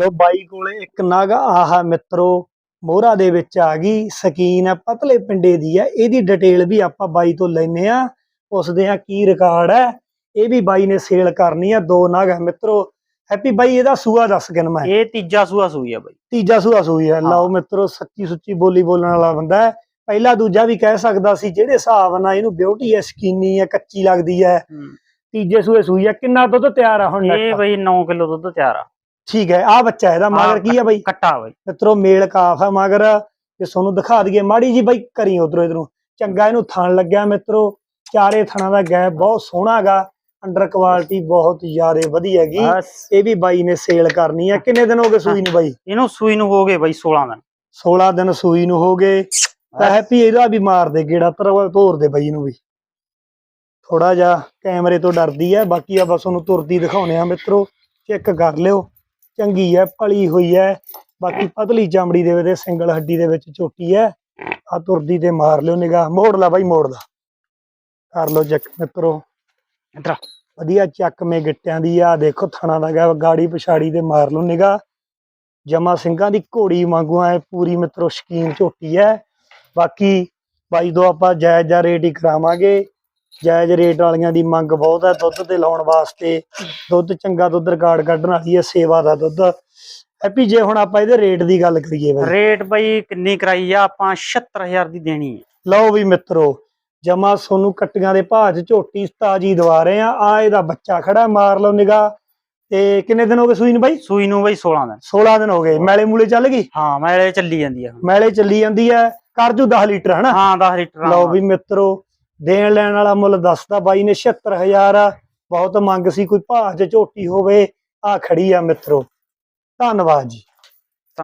ਲੋ ਬਾਈ ਕੋਲੇ ਇੱਕ ਨਗ ਆਹ ਮਿੱਤਰੋ ਮੋਹਰਾ ਦੇ ਵਿੱਚ ਆ ਗਈ ਸਕੀਨ ਹੈ ਪਤਲੇ ਪਿੰਡੇ ਦੀ ਹੈ ਇਹਦੀ ਡਿਟੇਲ ਵੀ ਆਪਾਂ ਬਾਈ ਤੋਂ ਲੈਨੇ ਆ ਪੁੱਛਦੇ ਆ ਕੀ ਰਿਕਾਰਡ ਹੈ ਇਹ ਵੀ ਬਾਈ ਨੇ ਸੇਲ ਕਰਨੀ ਆ ਦੋ ਨਗ ਹੈ ਮਿੱਤਰੋ ਹੈਪੀ ਬਾਈ ਇਹਦਾ ਸੂਆ ਦੱਸ ਗਿਨ ਮੈਂ ਇਹ ਤੀਜਾ ਸੂਆ ਸੂਈ ਆ ਬਾਈ ਤੀਜਾ ਸੂਆ ਸੂਈ ਹੈ ਹਾਂ। ਲਓ ਮਿੱਤਰੋ ਸੱਚੀ ਸੁੱਚੀ ਬੋਲੀ ਬੋਲਣ ਵਾਲਾ ਬੰਦਾ ਹੈ ਪਹਿਲਾ ਦੂਜਾ ਵੀ ਕਹਿ ਸਕਦਾ ਸੀ ਜਿਹੜੇ ਹਿਸਾਬ ਨਾਲ ਇਹਨੂੰ ਬਿਊਟੀ ਹੈ ਸਕੀਨੀ ਹੈ ਕੱਚੀ ਲੱਗਦੀ ਹੈ ਤੀਜੇ ਸੂਏ ਸੂਈ ਹੈ ਕਿੰਨਾ ਦੁੱਧ ਤਿਆਰ ਆ ਹੁਣ ਇਹ? ਬਾਈ 9 ਕਿਲੋ ਦੁੱਧ ਤਿਆਰ ਆ ਠੀਕ ਹੈ ਆ ਬੱਚਾ ਇਹਦਾ ਮਗਰ ਕੀ ਹੈ ਬਾਈ? ਕੱਟਾ ਬਾਈ ਮਿੱਤਰੋ ਮੇਲ ਕਾਫ ਹੈ ਮਗਰ। ਤੇ ਤੁਹਾਨੂੰ ਦਿਖਾ ਦਈਏ ਮਾੜੀ ਜੀ ਬਾਈ ਕਰੀ ਉਧਰੋਂ ਇਧਰੋਂ। ਚੰਗਾ ਇਹਨੂੰ ਥਣ ਲੱਗਿਆ ਮਿੱਤਰੋ ਚਾਰੇ ਥਣਾਂ ਦਾ ਗੈਪ ਬਹੁਤ ਸੋਹਣਾ ਹੈਗਾ ਅੰਡਰ ਕੁਆਲਿਟੀ ਬਹੁਤ ਜ਼ਿਆਦਾ ਵਧੀਆ ਹੈਗੀ ਇਹ ਵੀ ਬਾਈ ਨੇ ਸੇਲ ਕਰਨੀ ਹੈ ਕਿੰਨੇ ਦਿਨ ਹੋ ਗਏ ਸੂਈ ਨੂੰ ਬਾਈ? ਇਹਨੂੰ ਸੂਈ ਨੂੰ ਹੋ ਗਏ ਬਾਈ 16 ਦਿਨ। 16 ਦਿਨ ਸੂਈ ਨੂੰ ਹੋ ਗਏ। ਤਾਂ ਹੈਪੀ ਇਹਦਾ ਵੀ ਮਾਰ ਦੇ ਗੇੜਾ ਤਰ- ਤੋਰ ਦੇ ਬਾਈ ਨੂੰ ਵੀ। ਥੋੜਾ ਜਿਹਾ ਕੈਮਰੇ ਤੋਂ ਡਰਦੀ ਹੈ ਬਾਕੀ ਆ ਬਸ ਉਹਨੂੰ ਤੁਰਦੀ ਦਿਖਾਉਣੇ ਆ ਮਿੱਤਰੋ। ਚੈੱਕ ਕਰ ਲਿਓ। ਚੰਗੀ ਹੈ ਪਲੀ ਹੋਈ ਹੈ ਬਾਕੀ ਪਤਲੀ ਚਮੜੀ ਦੇ ਵਿੱਚ ਸਿੰਗਲ ਹੱਡੀ ਦੇ ਵਿੱਚ ਚੋਟੀ ਹੈ ਆ ਤੁਰਦੀ ਤੇ ਮਾਰ ਲਿਓ ਨਿਗਾਹ। ਮੋੜ ਲਾ ਬਾਈ ਮੋੜ ਲਾ। ਕਰ ਲਓ ਚੈੱਕ ਮਿੱਤਰੋ। ਇੱਧਰ। ਵਧੀਆ ਚੱਕਵੇਂ ਗਿੱਟਿਆਂ ਦੀ ਆ। ਦੇਖੋ ਥਣਾ ਦਾ ਗਾੜੀ ਪਛਾੜੀ ਤੇ ਮਾਰ ਲਓ ਨਿਗਾਹ। ਜਮਾ ਸਿੰਘਾਂ ਦੀ ਘੋੜੀ ਵਾਂਗੂ ਐ ਪੂਰੀ ਮਿੱਤਰੋ ਸ਼ਕੀਨ ਝੋਟੀ ਐ। ਬਾਕੀ ਬਾਈ ਤੋਂ ਆਪਾਂ ਜਾਇਜ਼ ਜਿਹਾ ਰੇਟ ਹੀ ਕਰਾਵਾਂਗੇ। ਜਾਇਜ਼ ਰੇਟ ਵਾਲੀਆਂ ਦੀ ਮੰਗ ਬਹੁਤ ਹੈ ਦੁੱਧ ਤੇ ਲਾਉਣ ਵਾਸਤੇ। ਦੁੱਧ ਚੰਗਾ ਦੁੱਧ ਰਿਕਾਰਡ ਕੱਢਣ ਵਾਲੀ ਹੈ ਸੇਵਾ ਦਾ ਦੁੱਧ। ਹੈਪੀ ਜੇ ਹੁਣ ਆਪਾਂ ਇਹਦੇ ਰੇਟ ਦੀ ਗੱਲ ਕਰੀਏ ਬਾਈ। ਰੇਟ ਬਾਈ ਕਿੰਨੀ ਕਰਾਈ ਆ ਆਪਾਂ 76000 ਦੀ ਦੇਣੀ ਹੈ ਲਓ ਵੀ ਮਿੱਤਰੋ ਜਮਾ ਸੋਨੂੰ ਕੱਟੀਆਂ ਦੇ 'ਚ ਝੋਟੀ ਤਾਜੀ ਦਵਾ ਰਹੇ ਆ। ਆ ਇਹਦਾ ਬੱਚਾ ਖੜਾ ਮਾਰ ਲਓ ਨਿਗਾਹ। ਤੇ ਕਿੰਨੇ ਦਿਨ ਹੋ ਗਏ ਸੂਈ ਨੂੰ ਬਾਈ? ਸੂਈ ਨੂੰ ਬਾਈ 16 ਦਿਨ। 16 ਦਿਨ ਹੋ ਗਏ। ਮੈਲੇ ਮੂਲੇ ਚੱਲ ਗਈ? ਹਾਂ ਮੈਲੇ ਚੱਲੀ ਜਾਂਦੀ ਆ ਮੈਲੇ ਚੱਲੀ ਜਾਂਦੀ ਹੈ ਕਰਜੂ 10 ਲੀਟਰ ਹਨਾ? ਹਾਂ 10 ਲੀਟਰ ਲਓ ਵੀ ਮਿੱਤਰੋ ਦੇਣ ਲੈਣ ਵਾਲਾ ਮੁੱਲ ਦੱਸਦਾ ਬਾਈ ਨੇ 76000 ਆ। ਬਹੁਤ ਮੰਗ ਸੀ ਕੋਈ ਭਾਅ 'ਚ ਝੋਟੀ ਹੋਵੇ। ਆ ਖੜੀ ਆ ਮਿੱਤਰੋ। ਧੰਨਵਾਦ ਜੀ।